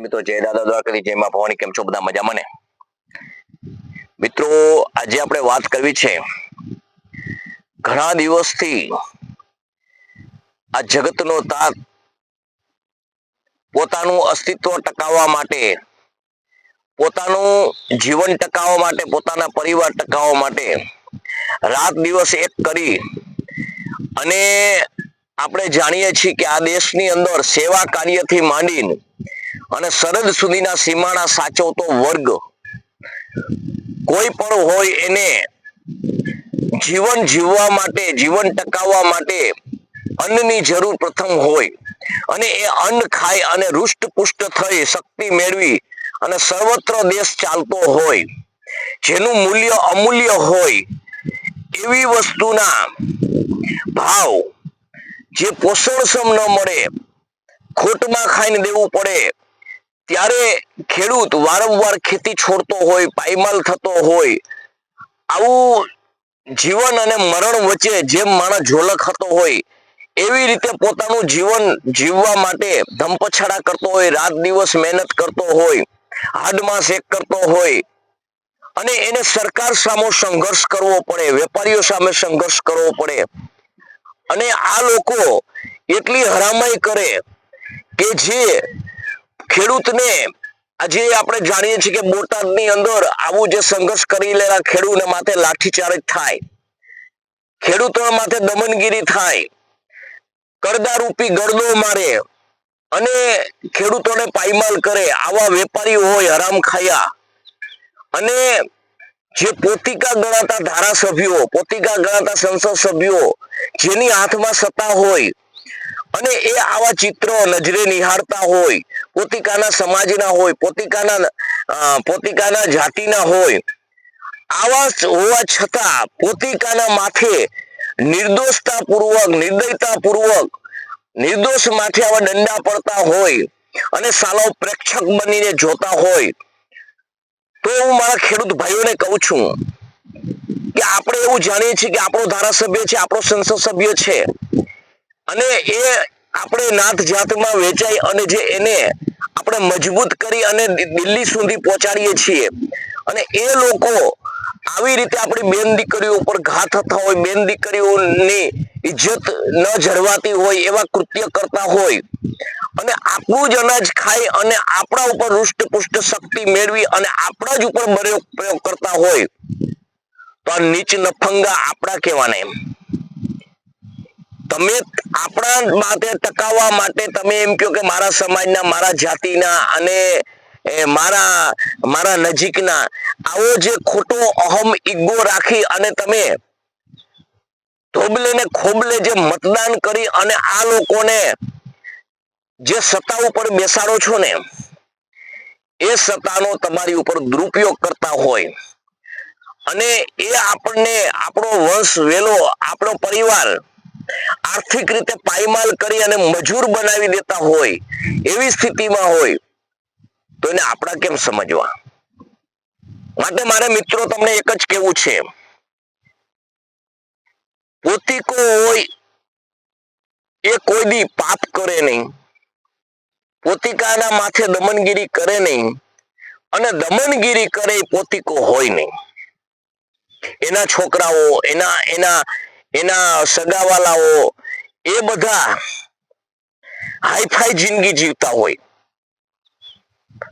મિત્રો, જય દાદા દ્વારકાથી જય માં ભવાની, કેમ છો? બધા મજામાં ને? મિત્રો, આજે આપણે વાત કરવી છે, ઘણા દિવસથી આ જગતનો તાત પોતાનું અસ્તિત્વ ટકાવવા માટે, પોતાનું જીવન ટકાવવા માટે, પોતાના પરિવાર ટકાવવા માટે, રાત દિવસ એક કરી અને આપણે જાણીએ છીએ કે આ દેશની અંદર સેવા કાર્યથી માંડીને અને સરહદ સુધીના સીમાડા સાચવતો વર્ગ કોઈ પણ હોય એને જીવન જીવવા માટે, જીવન ટકાવવા માટે અન્નની જરૂર પ્રથમ હોય. અને એ અન્ન ખાઈ અને રૂષ્ટપુષ્ટ થઈ શક્તિ મેળવી અને સર્વત્ર દેશ ચાલતો હોય, જેનું મૂલ્ય અમૂલ્ય હોય, એવી વસ્તુના ભાવ જે પોષણક્ષમ ન મળે, ખોટમાં ખાઈને દેવું પડે ત્યારે ખેડૂત વારંવાર ખેતી છોડતો હોય, પાયમાલ થતો હોય, આવું જીવન અને મરણ વચ્ચે જેમ માણસ ઝોલક હતો હોય, એવી રીતે પોતાનું જીવન જીવવા માટે ધમપછાડા કરતો હોય, રાત દિવસ મહેનત કરતો હોય હાડમાં શેક કરતો હોય, અને એને સરકાર સામે સંઘર્ષ કરવો પડે, વેપારીઓ સામે સંઘર્ષ કરવો પડે. અને આ લોકો એટલી હરામાઈ કરે કે જે ખેડૂતને આજે આપણે જાણીએ છીએ કે બોટાદની અંદર આવું જે સંઘર્ષ કરી લેલા ખેડૂતને માથે લાઠીચાર્જ થાય. ખેડૂતો માથે દમનગીરી થાય. કરદારૂપી ગરદો મારે અને ખેડૂતોને પાયમાલ કરે. આવા વેપારીઓ હોય હરામ ખાયા. અને જે પોતિકા ગણાતા ધારાસભ્યો, પોતિકા ગણાતા સંસદ સભ્યો, જેની હાથમાં સત્તા હોય અને એ આવા ચિત્રો નજરે નિહાળતા હોય, પોતિકાના સમાજના હોય, પોતિકાના પોતિકાના જાતિના હોય, આવા હોવા છતાં પોતિકાના માથે નિર્દોષતા પૂર્વક નિર્દયતા પૂર્વક નિર્દોષ માથે આવા દંડા પડતા હોય અને સાલો પ્રેક્ષક બનીને જોતા હોય, તો હું મારા ખેડૂત ભાઈઓને કહું છું કે આપણે એવું જાણીએ છીએ કે આપણો ધારાસભ્ય છે, આપણો સંસદ સભ્ય છે. અને એ આપણે નાત જાતમાં વેચાય અને જે એને આપણે મજબૂત કરી અને દિલ્હી સુધી પહોંચાડીએ છીએ. અને એ લોકો આવી રીતે આપણી બેન દીકરીઓ ઉપર ઘા થતા હોય, બેન દીકરીઓની ઇજ્જત ન જળવાતી હોય એવા કૃત્ય કરતા હોય. અને આપણું જ અનાજ ખાઈ અને આપણા ઉપર રૂષ્ટપુષ્ટ શક્તિ મેળવી અને આપણા જ ઉપર પ્રયોગ કરતા હોય. તો આ નીચ નફંગા આપણા કહેવાના એમ. તમે આપણા માટે ટકાવવા માટે તમે એમ કહો કે મારા સમાજના, મારા જાતિના અને મારા મારા નજીકના આવો જે ખોટો અહમ ઈગો રાખી અને તમે ધોબલે ને ખોબલે જે મતદાન કરી અને આ લોકોને જે સત્તા ઉપર બેસાડો છો ને, એ સત્તાનો તમારી ઉપર દુરુપયોગ કરતા હોય. અને એ આપણને, આપણો વંશ વેલો, આપણો પરિવાર આર્થિક રીતે પાયમાલ કરી અને મજૂર બનાવી દેતા હોય, એવી સ્થિતિમાં હોય, તો એને આપણા કેમ સમજવા? માટે મારે મિત્રો તમને એક જ કેવું છે. પોતીકો હોય, એ કોઈ દી પાપ કરે નહીં. પોતિકાના માથે દમનગીરી કરે નહીં અને દમનગીરી કરે પોતિકો હોય નહીં. એના છોકરાઓ, એના એના એના સગાવાલાઓ એ બધા હાઈફાઈ જિંદગી જીવતા હોય.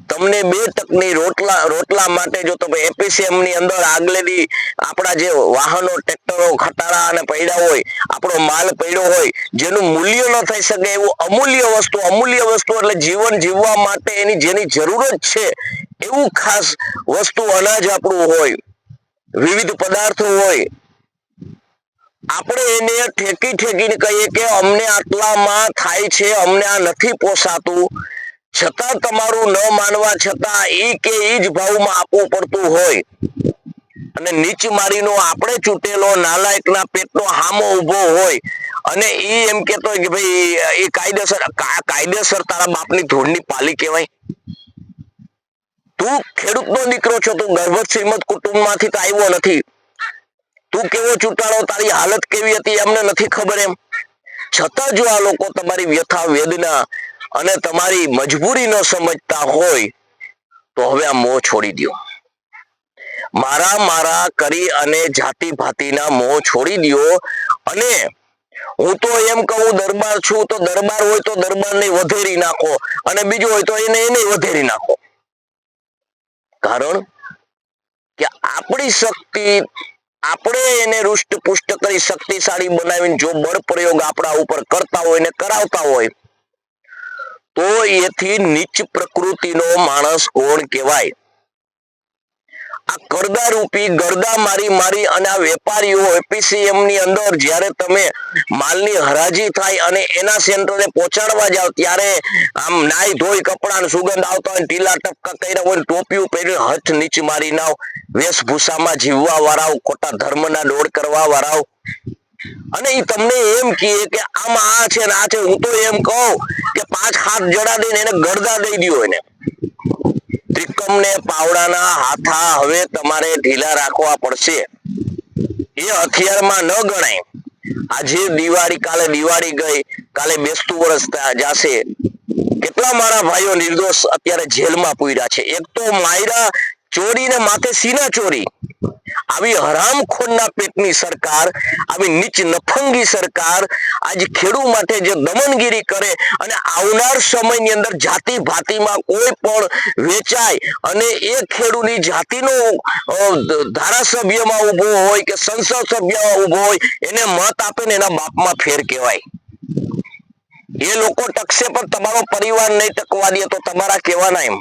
તમને બે ટકની રોટલા રોટલા માટે જો તમે એપીસીએમની અંદર આગલેથી આપણા જે વાહનો, ટ્રેક્ટરો, ખટારા અને પૈડા હોય, આપણો માલ પડ્યો હોય, જેનું મૂલ્ય ન થઈ શકે એવું અમૂલ્ય વસ્તુ અમૂલ્ય વસ્તુ એટલે જીવન જીવવા માટે એની જેની જરૂરત છે, એવું ખાસ વસ્તુ અનાજ આપણું હોય, વિવિધ પદાર્થો હોય આપણે એને ઠેકી ઠેકીને કહીએ કે અમને આટલામાં થાય છે, અમને આ નથી પોસાતું. છતાં તમારું ન માનવા છતાં એ કે એ જ ભાવમાં આપવું પડતું હોય. અને નીચ મારીનો આપણે ચૂંટેલો નાલાયકના પેટનો હામો ઊભો હોય. અને એ એમ કેતો કે ભાઈ એ કાયદેસર કાયદેસર તારા બાપની ધૂળની પાલી કહેવાય. તું ખેડૂતનો દીકરો છો, તું ગર્ભ શ્રીમદ કુટુંબમાંથી તો આવ્યો નથી. તું કેવો ચૂંટાળો તારી હાલત કેવી હતી એમને નથી ખબર એમ. છતાં જો આ લોકો તમારી વ્યથા, વેદના અને તમારી મજબૂરી ન સમજતા હોય, તો હવે આ મોહ છોડી દો મારા મારા કરી અને જાતિ ભાતિના મોહ છોડી દો અને હું તો એમ કહું, દરબાર છું, તો દરબાર હોય તો દરબારને વધેરી નાખો અને બીજું હોય તો એને એને વધેરી નાખો. કારણ કે આપણી શક્તિ આપણે એને રુષ્ટ પુષ્ટ કરી શક્તિશાળી બનાવીને જો બળ પ્રયોગ આપણા ઉપર કરતા હોય ને કરાવતા હોય, તો એથી નીચ પ્રકૃતિનો માણસ કોણ કહેવાય? આ કરદા રૂપી ગરદા મારી મારી અને આ વેપારીઓ એપીસીએમની અંદર જ્યારે તમે માલની હરાજી થાય અને એના સેન્ટરે પહોંચાડવા જાવ, ત્યારે આમ નાઈ ધોઈ કપડાં સુગંધ આવતા હોય ઢીલા ટપકા કર્યા હોય ટોપિયું પહેરી હથ નીચ મારી નાવ. વેશભૂષામાં જીવવા વાળાઓ ખોટા ધર્મના દોડ કરવા વાળાઓ અને એ તમને એમ કહે કે આમાં આ છે ને આ છે, હું તો એમ કહું કે પાંચ હાથ જડા દઈને એને ગરદા દઈ દો એને. ત્રિકમ ને પાવડાના હાથા હવે તમારે ઢીલા રાખવા પડશે. એ હથિયારમાં ન ગણાય. આજે દિવાળી, કાલે દિવાળી ગઈ, કાલે બેસતું વર્ષ જાશે. કેટલા મારા ભાઈઓ નિર્દોષ અત્યારે જેલમાં પૂર્યા છે. એક તો માયરા ચોરી ને માથે સીના ચોરી. આવી હરામખોરના પેટની સરકાર, આવી નીચ નફંગી સરકાર આજ ખેડૂ માટે જે દમનગીરી કરે અને આવનાર સમયની અંદર જાતિ ભાતિમાં કોઈ પણ વેચાય અને એ ખેડૂની જાતિનો ધારાસભ્યમાં ઊભો હોય કે સંસદ સભ્યમાં ઊભો હોય, એને મત આપે ને એના બાપમાં ફેર કહેવાય. એ લોકો ટકશે પણ તમારો પરિવાર નહીં ટકવા દે તો તમારા કહેવાના એમ.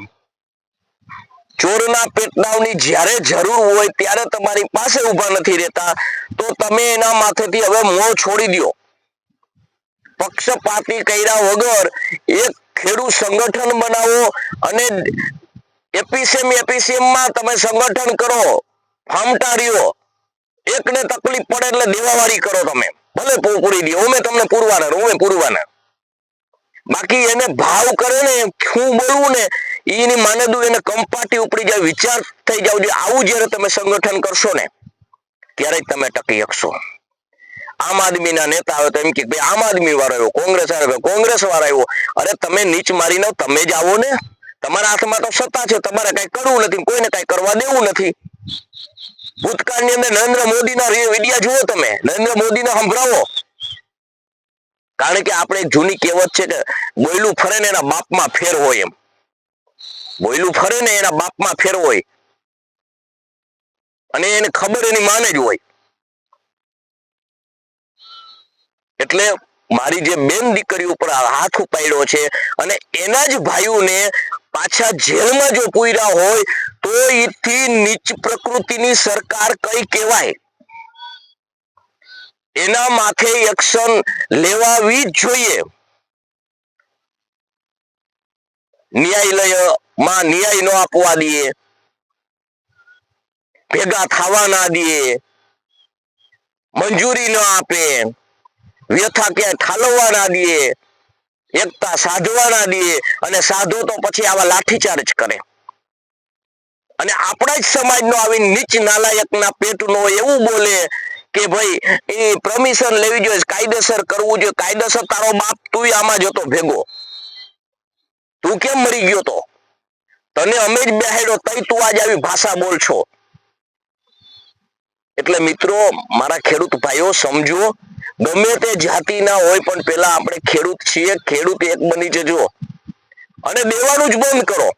ચોરના પેટનાવની જ્યારે જરૂર હોય ત્યારે તમારી પાસે ઊભા નથી રહેતા, તો તમે એના માથેથી હવે મોં છોડી દો. પક્ષપાતી કર્યા વગર એક ખેડૂત સંગઠન બનાવો અને એપીસીએમ એપીસીએમમાં તમે સંગઠન કરો ફામટારીઓ એકને તકલીફ પડે એટલે દેવાવાળી કરો તમે. ભલે પૂરી દો અમે તમને પૂરવાના રહું પૂરવાના બાકી એને ભાવ કરે ને, શું બોલવું ને એની માને દઉં એને કંપાટી ઉપડી જાય, વિચાર થઈ જાવ જોઈએ આવું જ્યારે તમે સંગઠન કરશો ને, ત્યારે જ તમે ટકી શકશો. આમ આદમીના નેતા આવે તો એમ કે, ભાઈ, આમ આદમી વાળો આવ્યો, કોંગ્રેસ આવ્યો, કોંગ્રેસ વાળો આવ્યો. અરે, તમે નીચ મારીને તમે જ આવો ને. તમારા હાથમાં તો સત્તા છે, તમારે કઈ કરવું નથી, કોઈને કઈ કરવા દેવું નથી. ભૂતકાળની અંદર નરેન્દ્ર મોદીના વિડિયા જુઓ તમે, નરેન્દ્ર મોદીને સંભળાવો. કારણ કે આપણે જૂની કહેવત છે કે બોયલું ફરે ને એના બાપમાં ફેર હોય એમ. બોયલું ફરે ને એના બાપમાં ફેર હોય. અને એને ખબર એની માને જ હોય. એટલે મારી જે બેન દીકરી ઉપર હાથ ઉપાડ્યો છે અને એના જ ભાઈઓને પાછા જેલમાં જો પૂર્યા હોય, તો એથી નીચ પ્રકૃતિની સરકાર કઈ કહેવાય? એના માથે એક્શન લેવાવી જ જોઈએ. ન્યાયાલયમાં ન્યાય ન આપવા દઈએ. ભેગા થવા ના દઈએ. મંજૂરી ન આપે. વ્યથા ક્યાંય ઠાલવવા ના દઈએ. એકતા સાધવા ના દઈએ અને સાધો તો પછી આવા લાઠીચાર્જ કરે. અને આપણા જ સમાજનો આવી નીચ નાલાયકના પેટનો એવું બોલે કે ભાઈ, એ પરમિશન લેવી જોઈએ, કાયદેસર કરવું જોઈએ. કાયદેસર તારો બાપ તું આમાં જતો ભેગો. તું કેમ મરી ગયો તો? તને અમે જ બેહાડ્યો તઈ તું આજ આવી ભાષા બોલ છો. એટલે મિત્રો, મારા ખેડૂત ભાઈઓ, સમજો, ગમે તે જાતિના હોય, પણ પેલા આપણે ખેડૂત છીએ. ખેડૂત એક બની જજો. અને દેવાનું જ બંધ કરો.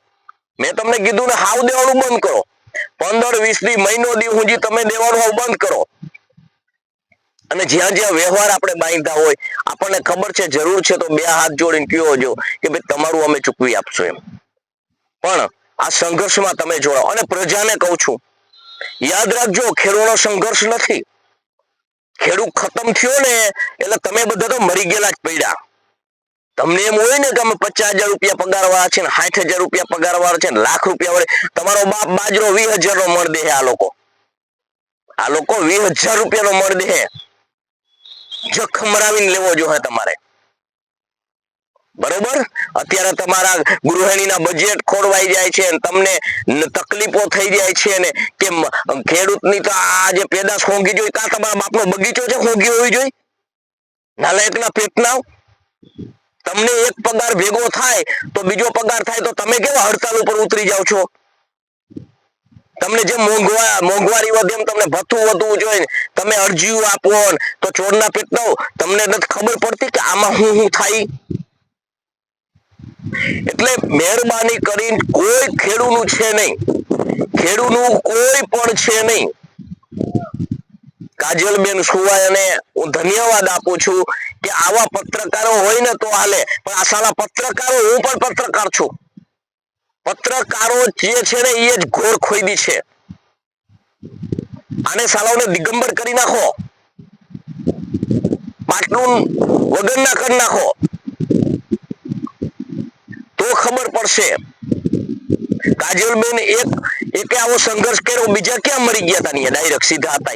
મેં તમને કીધું ને, હાવ દેવાનું બંધ કરો. પંદર, વીસ દી મહિનો દી સુધી તમે દેવાનું હાવ બંધ કરો. અને જ્યાં જ્યાં વ્યવહાર આપણે બાંધતા હોય, આપણને ખબર છે, જરૂર છે તો બે હાથ જોડીને કયો જો કે ભાઈ તમારું અમે ચૂકવી આપશું એમ. પણ આ સંઘર્ષમાં તમે જોડાઓ અને પ્રજાને કહું છું, યાદ રાખજો, ખેડૂતનો સંઘર્ષ નથી. ખેડૂત ખતમ થયો ને, એટલે તમે બધા તો મરી ગયેલા જ પડ્યા. તમને એમ હોય ને કે અમે પચાસ હજાર રૂપિયા પગાર વાળા છે ને, સાઠ હજાર રૂપિયા પગાર વાળા છે લાખ રૂપિયા વાળે તમારો બાપ બાજરો વીસ હજાર નો મળ દે આ લોકો. આ લોકો વીસ હજાર રૂપિયા નો મળ દે જખ મરાવીને લેવો જોઈએ તમારે. બરોબર? અત્યારે તમારા ગૃહિણીના બજેટ ખોરવાઈ જાય છે અને તમને તકલીફો થઈ જાય છે ને કે ખેડૂતની તો આ જે પેદાશ ખોંગી જોઈ, કા તમારા બાપનો બગીચો છે ખોંગી હોવી જોઈએ? નાલાયકના પેટના તમને એક પગાર ભેગો થાય, તો બીજો પગાર થાય, તો તમે કેવા હડતાલ ઉપર ઉતરી જાઓ છો? તમને જે મોંઘવા મોંઘવારી વધે એમ તમને ભથ્થું વધવું જોઈએ તમે અરજીઓ આપો તો ચોરના પેટનો તમને નથી ખબર પડતી કે આમાં હું હું થાય. એટલે મહેરબાની કરીને કોઈ ખેડૂનું છે નહીં. ખેડૂનું કોઈ પણ છે નહીં. કાજલબેન સુવાયને હું ધન્યવાદ આપું છું કે આવા પત્રકારો હોય ને તો હાલે, પણ આ સાલા પત્રકારો હું પણ પત્રકાર છું. પત્રકારો જે છે ને એ જ ઘોર ખોઈદી છે. આને સાલાઓને દિગંબર કરી નાખો. પાટલું વગરના કરી નાખો. તો ખબર પડશે. કાજલબેન એક, એકે આવો સંઘર્ષ કર્યો, બીજા ક્યાં મરી ગયા હતા ડાયરેક્ટ સીધા હતા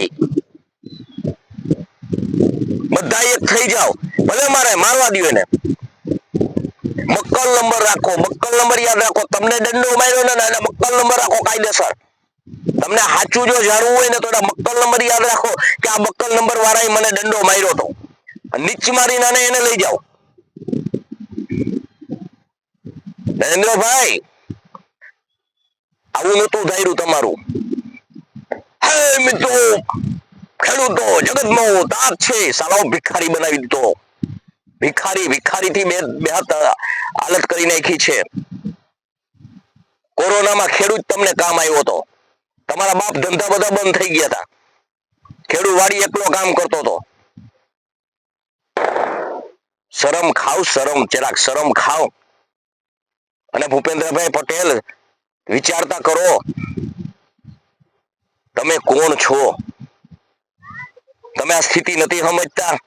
બધા એક થઈ જાઓ. ભલે મારે મારવા દો એને. મક્કલ નંબર રાખો, મક્કલ નંબર યાદ રાખો. તમને દંડો માર્યો ને મક્કલ નંબર રાખો કાયદેસર. તમને સાચું જો જાણવું હોય ને તો મક્કલ નંબર યાદ રાખો કે આ મક્કલ નંબર વાળાએ મને દંડો માર્યો હતો. નીચ મારીને એને લઈ જાઓ. નરેન્દ્રભાઈ, આવું નતું ધાર્યું તમારું. હે મિત્રો, ખેડૂતો જગતનો તાપ છે. સાલાઓ ભિખારી બનાવી દીધો. ભિખારી ભિખારી થી બે બે હાલત કરી નાખી છે. કોરોનામાં ખેડૂત તમને કામ આવ્યો હતો. તમારા બાપ ધંધા બધા બંધ થઈ ગયા હતા. ખેડૂત વાડી એકલો કામ કરતો હતો. શરમ ખાવ, શરમ જરાક શરમ ખાવ. અને ભૂપેન્દ્રભાઈ પટેલ, વિચારતા કરો, તમે કોણ છો? તમે આ સ્થિતિ નથી સમજતા?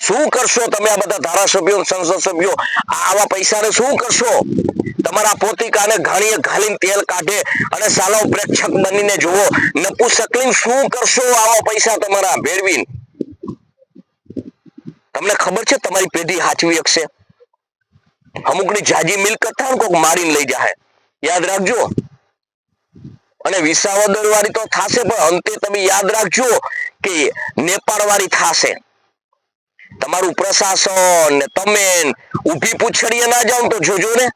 શું કરશો તમે આ બધા ધારાસભ્યો સંસદ સભ્યો આવા પૈસાને શું કરશો? તમારા પોતિકાને ઘણીએ ઘાલીને તેલ કાઢે અને સાલો પ્રેક્ષક બનીને જુઓ. નપુસકલીન શું કરશો આવા પૈસા તમારા ભેળવીને? તમને ખબર છે તમારી પેઢી હાચવી શકશે અમુકની જાજી મિલકત થાય કોઈક મારીને લઈ જાય યાદ રાખજો. અને વિસાવદર વાળી તો થાશે પણ અંતે તમે યાદ રાખજો કે નેપાળ વાળી થાશે. તમારું પ્રશાસન ને તમે ઊભી પૂછડીએ ના જાઓ તો જોજો ને.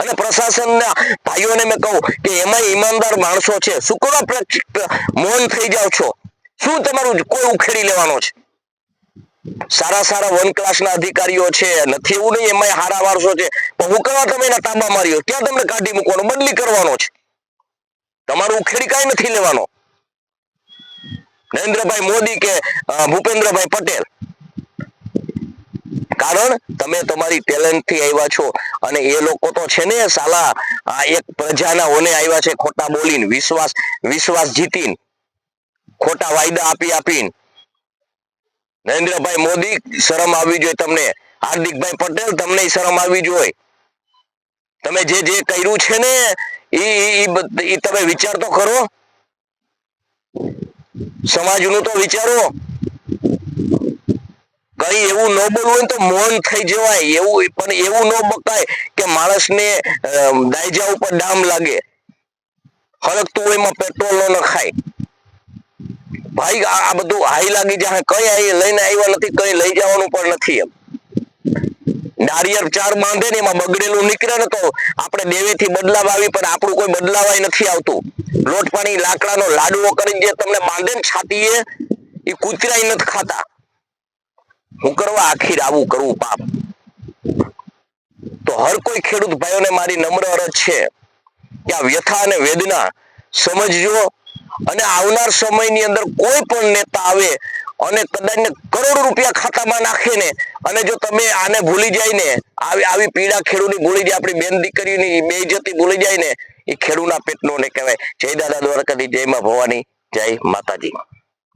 અને પ્રશાસનના ભાઈઓને મેં કહું કે એમાં ઈમાનદાર માણસો છે. શું કરો મૌન થઈ જાઓ છો? શું તમારું કોઈ ઉખેડી લેવાનો છે? સારા સારા વન ક્લાસના અધિકારીઓ છે, નથી એવું નહીં એમાં હારા માણસો છે. પણ હું કરવા તમે એના તાંબા માર્યો ક્યાં તમને કાઢી મૂકવાનો બદલી કરવાનો છે. તમારું ઉખેડી કાંઈ નથી લેવાનો. નરેન્દ્રભાઈ મોદી કે ભૂપેન્દ્રભાઈ પટેલ? કારણ તમે તમારી ટેલેન્ટથી આવ્યા છો અને એ લોકો તો છે ને સાલા એક પ્રજાના ઓને આવ્યા છે ખોટા બોલીને, વિશ્વાસ વિશ્વાસ જીતીને, ખોટા વાયદા આપી આપીને. નરેન્દ્રભાઈ મોદી, શરમ આવવી જોઈએ તમને. હાર્દિકભાઈ પટેલ, તમને શરમ આવવી જોઈએ. તમે જે જે કર્યું છે ને, ઈ તમે વિચાર તો ખરો સમાજનું તો વિચારો. કઈ એવું ન બોલવું હોય તો મૌન થઈ જવાય. એવું પણ એવું ન બકાય કે માણસને દાયજા ઉપર ડામ લાગે. હળકતું હોય એમાં પેટ્રોલ ન નખાય. ભાઈ, આ બધું હાઈ લાગી જાય કઈ હાઈ લઈને આવ્યા નથી, કઈ લઈ જવાનું પણ નથી એમ. નારિયેળ ચાર બાંધે ને એમાં બગડેલું નીકળે ને તો આપણે દેવેથી બદલાવ આવી, પણ આપણું કોઈ બદલાવાય નથી આવતું. લોટ પાણી, લાકડાનો લાડવો કરી જે તમને બાંધે ને છાતીએ, એ કૂતરાય નથી ખાતા. હું કરવા આખીર આવું કરવું પાપ. તો હર કોઈ ખેડૂત ભાઈઓને મારી નમ્ર અરજ છે કે આ વ્યથા અને વેદના સમજજો અને આવનાર સમયની અંદર કોઈ પણ નેતા આવે અને કદાચ કરોડો રૂપિયા ખાતામાં નાખે ને અને જો તમે આને ભૂલી જાય ને, આવી આવી પીડા ખેડૂની ભૂલી જાય, આપણી બેન દીકરીની જતી ભૂલી જાય ને, એ ખેડૂના પેટનો ને કહેવાય. જય દાદા દ્વારકાથી જય માં ભવાની, જય માતાજી.